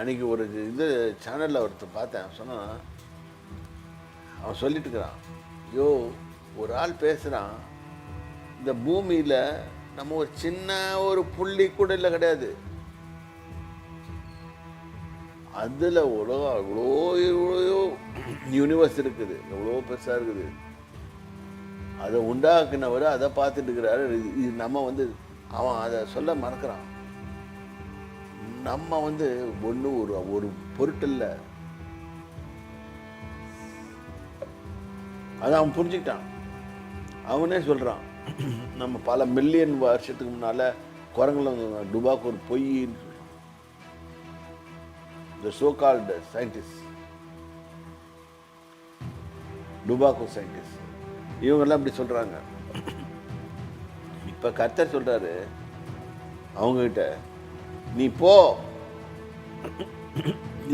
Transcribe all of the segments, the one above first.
அன்றைக்கி ஒரு இது சேனலில் ஒருத்தர் பார்த்தேன். சொன்னான் அவன் சொல்லிட்டுருக்கிறான் ஐயோ ஒரு ஆள் பேசுகிறான் இந்த பூமியில் நம்ம ஒரு சின்ன ஒரு புள்ளி கூட இல்லை கிடையாது. அதில் உலகம் அவ்வளோ எவ்வளோ யூனிவர்ஸ் இருக்குது எவ்வளோ பெருசாக இருக்குது. அதை உண்டாக்குனவர் அதை பார்த்துட்டு இருக்கிறாரு. இது நம்ம வந்து அவன் அதை சொல்ல மறக்கிறான். நம்ம வந்து ஒன்று ஒரு ஒரு பொருட்டில் அதை அவன் புரிஞ்சுக்கிட்டான். அவனே சொல்கிறான் நம்ம பல மில்லியன் வருஷத்துக்கு முன்னால் குரங்குல டுபாக்கு ஒரு பொய்ன்னு சொல்கிறான் the so called scientist tobacco scientist இவங்கெல்லாம் இப்படி சொல்கிறாங்க இப்போ கர்த்தர் சொல்கிறாரு அவங்ககிட்ட நீ போ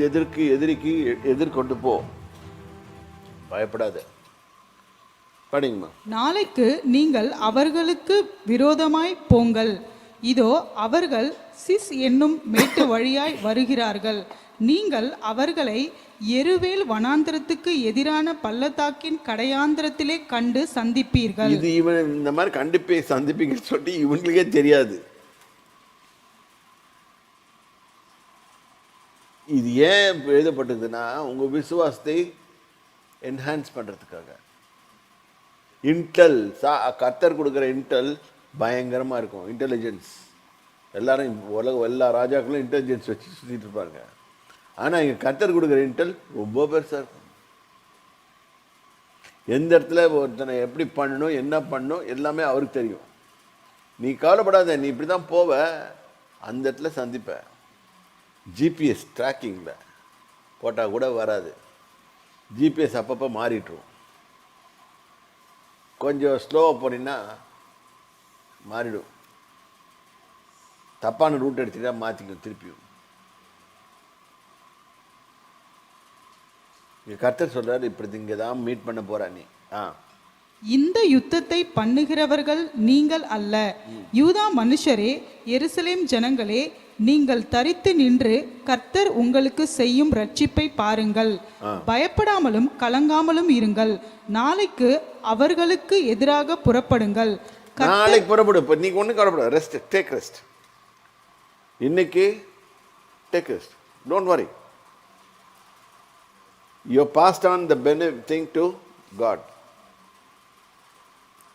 எதிர்க்கு எதிரிக்கு எதிர்கொண்டு போ. பயப்படாத. படிங்கம்மா நாளைக்கு நீங்கள் அவர்களுக்கு விரோதமாய் போங்கள். இதோ அவர்கள் சிஸ் என்னும் மேட்டு வழியாய் வருகிறார்கள். நீங்கள் அவர்களை எருவேல் வனாந்திரத்துக்கு எதிரான பள்ளத்தாக்கின் கடையாந்திரத்திலே கண்டு சந்திப்பீர்கள். இது இவன் இந்த மாதிரி கண்டிப்பை சந்திப்பீங்கன்னு சொல்லி இவங்களுக்கே தெரியாது. இது ஏன் எழுதப்பட்டதுன்னா உங்கள் விசுவாசத்தை என்ஹான்ஸ் பண்ணுறதுக்காக இன்டெல் சா கத்தர் கொடுக்குற இன்டெல் பயங்கரமாக இருக்கும். இன்டெலிஜென்ஸ் எல்லாரும் உலக எல்லா ராஜாக்களும் இன்டெலிஜென்ஸ் வச்சு சுற்றிட்டு இருப்பாங்க. ஆனால் இங்கே கத்தர் கொடுக்குற இன்டெல் ரொம்ப பெருசாக இருக்கும். எந்த இடத்துல ஒருத்தனை எப்படி பண்ணணும் என்ன பண்ணணும் எல்லாமே அவருக்கு தெரியும். நீ கவலைப்படாத நீ இப்படி தான் போவ. அந்த இடத்துல சந்திப்பேன் ஜிபிஎஸ் ட்ராக்கிங்கில் போட்டால் கூட வராது. ஜிபிஎஸ் அப்பப்போ மாறிட்டுரும். கொஞ்சம் ஸ்லோவாக போனீங்கன்னா மாறிடும். தப்பான ரூட் எடுத்துட்டா மாற்றிக்கும் திருப்பியும். இங்க கர்த்தர் சொல்றாரு இப்படி இங்கே தான் மீட் பண்ண போறா நீ. ஆ. இந்த யுத்தத்தை பண்ணுகிறவர்கள் நீங்கள் அல்ல. யூதா மனுஷரே எருசலேம் ஜனங்களே நீங்கள் தரித்து நின்று கர்த்தர் உங்களுக்கு செய்யும் ரட்சிப்பை பாருங்கள். பயப்படாமலும் கலங்காமலும் இருங்கள். நாளைக்கு அவர்களுக்கு எதிராக புறப்படுங்கள். நாளைக்கு புறப்படு. இப்போ நீங்க ஒன்றும் கவலைப்படாது. ரெஸ்ட் டேக் ரெஸ்ட் இன்னைக்கு take rest don't worry you pass on the any thing to God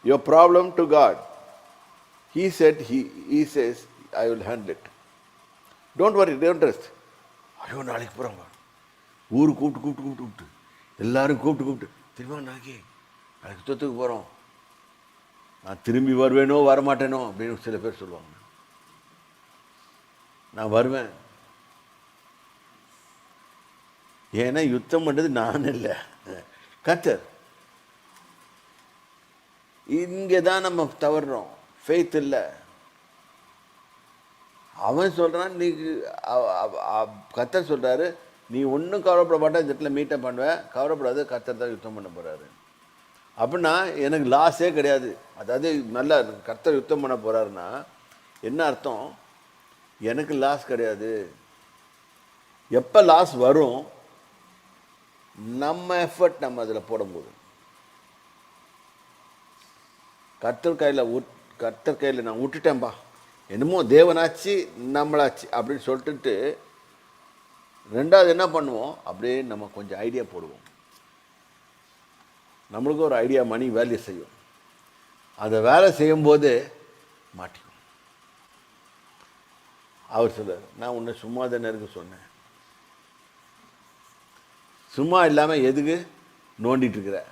your problem to God he said he he says I will handle it don't worry don't rest ஐயோ நாளைக்கு போகிறோங்க ஊர் கூப்பிட்டு கூப்பிட்டு கூப்பிட்டு கூப்பிட்டு. எல்லாரும் கூப்பிட்டு கூப்பிட்டு. திரும்ப நாளைக்கு. நாளைக்கு யுத்தத்துக்கு போகிறோம் நான் திரும்பி வருவேனோ வரமாட்டேனோ அப்படின்னு சில பேர் சொல்லுவாங்க. நான் வருவேன். ஏன்னா யுத்தம் பண்ணது நான் இல்லை. கத்தர் இங்கே தான் நம்ம தவறுறோம். ஃபெய்த் இல்லை. அவன் சொல்கிறான் நீ அவ- கத்தர் சொல்கிறாரு நீ ஒன்றும் கவலைப்பட மாட்டேன் இந்த இடத்துல மீட்டப் பண்ணுவேன். கவலைப்படாத கத்தர் தான் யுத்தம் பண்ண போகிறாரு அப்படின்னா எனக்கு லாஸே கிடையாது. அதாவது நல்லா கர்த்தர் யுத்தம் பண்ண போகிறாருன்னா என்ன அர்த்தம்? எனக்கு லாஸ் கிடையாது. எப்போ லாஸ் வரும்? நம்ம எஃபர்ட் நம்ம அதில் போடும்போது. கர்த்தர் கையில் உட் கர்த்தர் கையில் நான் விட்டுட்டேன்பா. என்னமோ தேவனாச்சு நம்மளாச்சு அப்படின்னு சொல்லிட்டு ரெண்டாவது என்ன பண்ணுவோம்? அப்படியே நம்ம கொஞ்சம் ஐடியா போடுவோம். நம்மளுக்கு ஒரு ஐடியா மணி வேல்யூ செய்யும். அதை வேலை செய்யும்போது மாட்டிக்கும். அவர் சொல்றார் நான் உன்னை சும்மா தானே இருக்க சொன்னேன். சும்மா இல்லாமல் எதுக்கு நோண்டிட்டு இருக்கிற?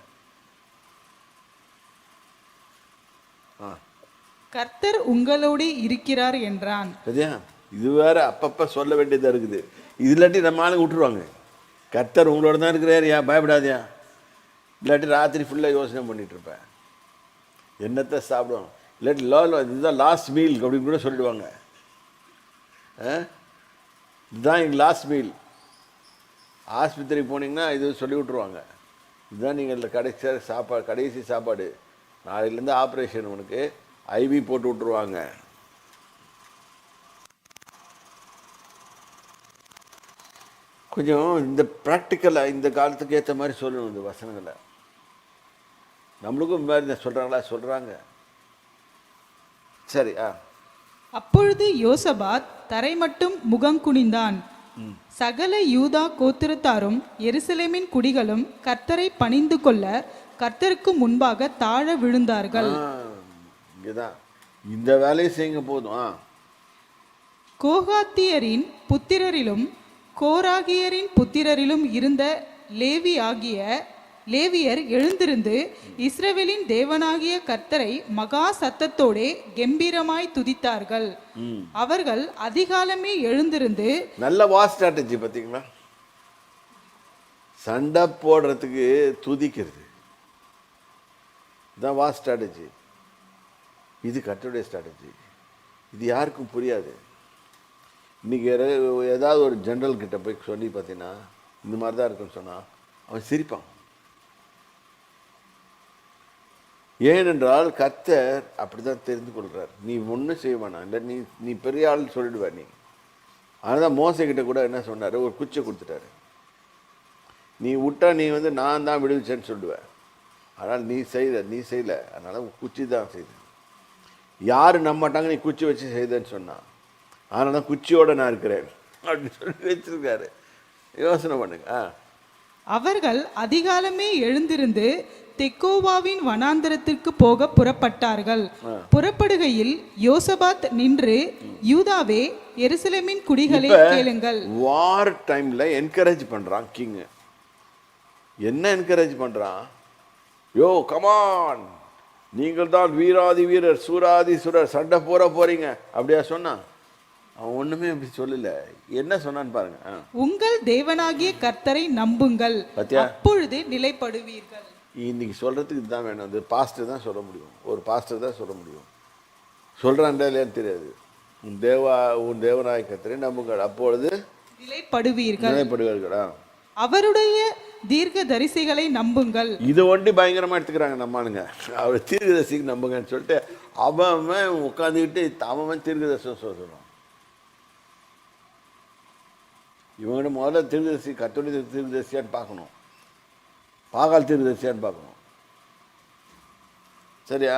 கர்த்தர் உங்களோடு இருக்கிறார் என்றான். சரியா? இது வேற அப்பப்போ சொல்ல வேண்டியதாக இருக்குது. இது இல்லாட்டி நம்ம ஆளுங்க விட்டுருவாங்க. கர்த்தர் உங்களோட தான் இருக்கிறார் ஏன் இல்லாட்டி ராத்திரி ஃபுல்லாக யோசனை பண்ணிட்டு இருப்பேன் என்னத்தை சாப்பிடுவோம் இல்லாட்டி லோ இதுதான் லாஸ்ட் மீல் அப்படின்னு கூட சொல்லிடுவாங்க. ஆ? இதுதான் எங்கள் லாஸ்ட் மீல் ஆஸ்பத்திரி போனீங்கன்னா இது சொல்லி விட்ருவாங்க இதுதான் நீங்கள் கடைசி சாப்பாடு கடைசி சாப்பாடு. நாளையிலேருந்து ஆப்ரேஷன் உனக்கு. ஐவி போட்டு விட்ருவாங்க கொஞ்சம் இந்த ப்ராக்டிக்கலாக இந்த காலத்துக்கு ஏற்ற மாதிரி சொல்லணும் இந்த வசனங்களை. நம்மளுக்கும் இந்த மாதிரி சொல்கிறாங்களா சொல்கிறாங்க சரி ஆ. அப்பொழுது யோசபாத் தரை மட்டும் முகம் குனிந்தான். சகல யூதா கோத்திரத்தாரும் எருசலேமின் குடிகளும் கர்த்தரை பணிந்து கொள்ள கர்த்தருக்கு முன்பாக தாழ விழுந்தார்கள். இங்கே தான் இந்த வேலையை செய்யுங்க போதும் ஆ. கோகாத்தியரின் புத்திரரிலும் கோராகியரின் புத்திரரிலும் இருந்த லேவி ஆகிய லேவியர் எழுந்திருந்து இஸ்ரவேலின் தேவனாகிய கர்த்தரை மகா சத்தத்தோடே கெம்பீரமாய் துதித்தார்கள். அவர்கள் அதிகாலமே எழுந்திருந்து நல்ல வா ஸ்ட்ராட்டஜி பார்த்தீங்களா? சண்டை போடுறதுக்கு துதிக்கிறது. இதான் வா ஸ்ட்ராட்டஜி இது கட்டுடைய ஸ்ட்ராட்டஜி இது யாருக்கும் புரியாது. இன்னைக்கு ஏதாவது ஒரு ஜென்ரல்கிட்ட போய் சொல்லி பார்த்தீங்கன்னா இந்த மாதிரி தான் இருக்குன்னு சொன்னால் அவன் சிரிப்பான். ஏனென்றால் கர்த்தர் அப்படிதான் தெரிந்து கொள்கிறார் நீ ஒன்றும் செய்ய வேணாம். இல்லை நீ நீ பெரிய ஆள் சொல்லிடுவ நீ. அதனால் மோசக்கிட்ட கூட என்ன சொன்னார்? ஒரு குச்சை கொடுத்துட்டாரு. நீ விட்டா நீ வந்து நான் தான் விடுவிச்சேன்னு சொல்லுவ. ஆனால் நீ செய்த நீ செய்யலை. அதனால் குச்சி தான் செய்த யார் நம்ப மாட்டாங்க நீ குச்சி வச்சு செய்தேன்னு சொன்னான் அதனால தான் குச்சியோட நான் இருக்கிறேன். அப்படின்னு சொல்லி வச்சிருக்காரு. யோசனை பண்ணுங்க. ஆ. அவர்கள் அதிகாலமே எழுந்திருந்து தெக்கோவாவின் வனாந்தரத்திற்கு போக புறப்பட்டார்கள். புறப்படுகையில் யோசபாத் நின்று யூதாவே எருசலேமின் குடிகளே கேளுங்கள். வார் டைம்ல என்கரேஜ் பண்றான் கிங் என்ன என்கரேஜ் பண்றான்? யோ கமான் நீங்கள் தான் வீராதி வீரர் சூராதி சுரர் சண்டை போற போறீங்க. அப்படியா சொன்னான் அவன் ஒண்ணுமே அப்படி சொல்லல. என்ன சொன்னான்னு பாருங்க. உங்கள் தேவனாகிய கர்த்தரை நம்புங்கள்? அப்பொழுது நிலைப்படுவீர்கள். இன்னைக்கு சொல்றதுக்கு இதுதான் வேணும். அது பாஸ்டர் தான் சொல்ல முடியும். ஒரு பாஸ்டர் தான் சொல்ல முடியும். சொல்றான்டா இல்லையான்னு தெரியாது. உன் தேவா உன் தேவநாய கர்த்தரை நம்புங்கள். அப்பொழுது நிலைப்படுவீர்கள். நிலைப்படுவார்களா? அவருடைய தீர்க்க தரிசிகளை நம்புங்கள். இது ஒண்டி பயங்கரமா எடுத்துக்கிறாங்க நம்மானுங்க அவர் தீர்க்கதரிசிக்கு நம்புங்கன்னு சொல்லிட்டு அவன் உட்காந்துக்கிட்டு அவன் தீர்க்கதரிசனம் சொல்ல சொல்லுவான் இவங்க முதல்ல தீர்க்கதரிசி கத்தோலிக்க தீர்க்கதரிசியான்னு பார்க்கணும். பாகால் தீர்க்கதரிசியான்னு பார்க்கணும். சரியா?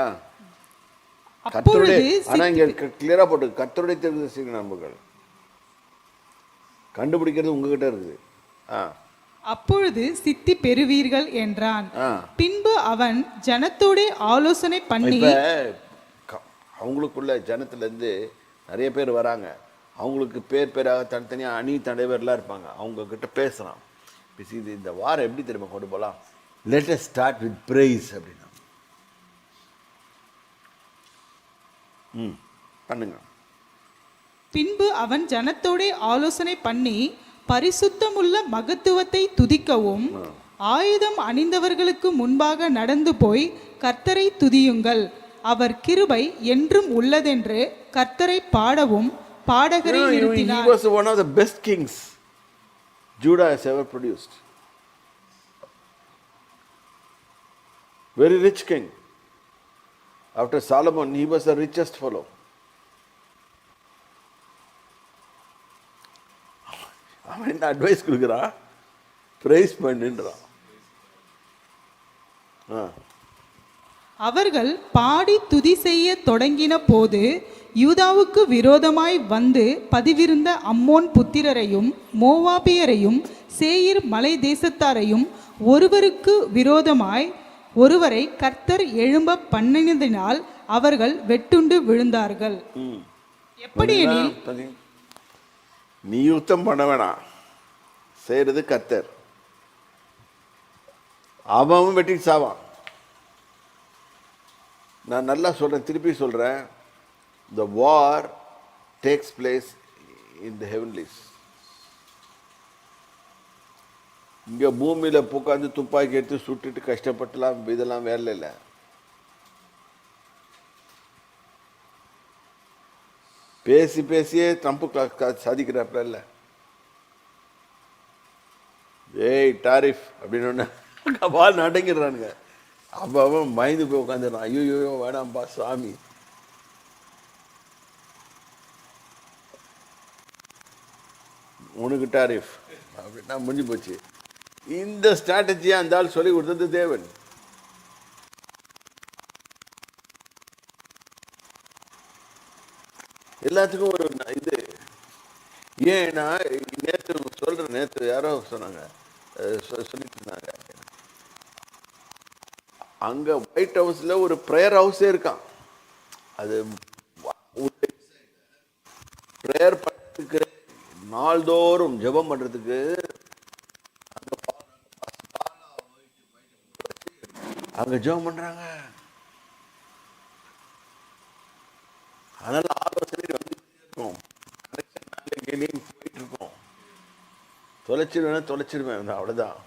கத்தருடைய அப்பொழுது ஆனா இங்க கிளியரா போட்டு கத்தருடைய தீர்க்கதரிசிக்கு நம்புகள் கண்டுபிடிக்கிறது உங்ககிட்ட இருக்குது. ஆ. அப்பொழுது சித்தி பெறுவீர்கள் என்றான். பின்பு அவன் ஜனத்தோட ஆலோசனை பண்ணி அவங்களுக்குள்ள ஜனத்துலேருந்து நிறைய பேர் வராங்க. அவங்களுக்கு பேர் பேராக தனித்தனியாக அணி தலைவர்லாம் இருப்பாங்க. அவங்க கிட்ட பேசுகிறான் பேசி இது இந்த வாரம் எப்படி தெரியுமா கொண்டு போகலாம் லெட்டஸ் ஸ்டார்ட் வித் பிரைஸ் அப்படின்னா. ம் பண்ணுங்க. பின்பு அவன் ஜனத்தோட ஆலோசனை பண்ணி பரிசுத்தமுள்ள மகத்துவத்தை துதிக்கவும் ஆயுதம் அணிந்தவர்களுக்கு முன்பாக நடந்து போய் கர்த்தரை துதியுங்கள் அவர் கிருபை என்றும் உள்ளதென்று கர்த்தரை பாடவும் பாடகரை he நிறுத்தினார் was one of the best kings Judah has ever produced. Very rich king. After Solomon, he was the richest fellow. அவன் என்ன அட்வைஸ் கொடுக்குறான் ப்ரைஸ் பண்ணுன்றான். அவர்கள் பாடி துதி செய்ய தொடங்கின போது யூதாவுக்கு விரோதமாய் வந்து பதிவிருந்த அம்மோன் புத்திரரையும் மோவாபியரையும் சேயீர் மலை தேசத்தாரையும் ஒருவருக்கு விரோதமாய் ஒருவரை கர்த்தர் எழும்ப பண்ணினதினால் அவர்கள் வெட்டுண்டு விழுந்தார்கள். பாத்தீங்களா? நீ யுத்தம் பண்ண வேணாம். செய்கிறது கத்தர் அவன் வெட்டி சாவான். நான் நல்லா சொல்கிறேன் திருப்பி சொல்கிறேன் த வார் டேக்ஸ் பிளேஸ் இன் த ஹெவன்லிஸ் இங்கே பூமியில் உட்காந்து துப்பாக்கி எடுத்து சுட்டுட்டு கஷ்டப்பட்டுலாம் இதெல்லாம் வேலை இல்லை. பேசி பேசியே ட்ரம்ப்பு சாதிக்கிறாப்புல இல்லை. ஏய் டாரிஃப் அப்படின்னு ஒன்று கபால் நடங்கிடுறானுங்க. அப்போ அவன் பயந்து போய் உட்காந்துடுறான் ஐயோ வேணாம்ப்பா சாமி. உனக்கு டாரிஃப். அப்படின்னா முடிஞ்சு போச்சு. இந்த ஸ்ட்ராட்டஜியை அந்த ஆள் சொல்லி கொடுத்தது தேவன். எல்லாத்துக்கும் ஒரு இது. ஏன்னா நேற்று சொல்ற நேற்று யாரோ சொன்னாங்க. சொல்லிட்டு இருந்தாங்க அங்க ஒயிட் ஹவுஸ்ல ஒரு ப்ரேயர் ஹவுஸே இருக்கான். அது ப்ரேயர் பண்ணுறதுக்கு நாள்தோறும் ஜெபம் பண்றதுக்கு அங்க ஜெபம் பண்றாங்க. அதனால ஆலோசனை வந்து இருக்கும் தொலைச்சிடுவேன்னா தொலைச்சிடுவேன் அவ்வளோதான்